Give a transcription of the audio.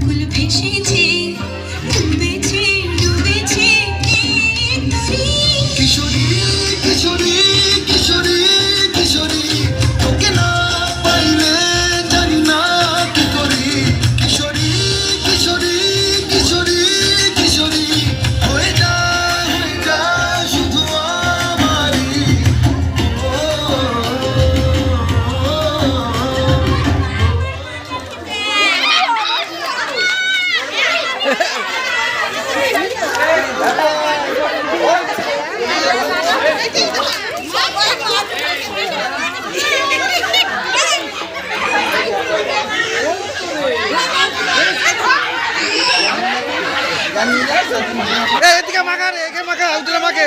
কুল ভেসেছে এদিকে মাখা রে একে মাখা। উঠলে মাখে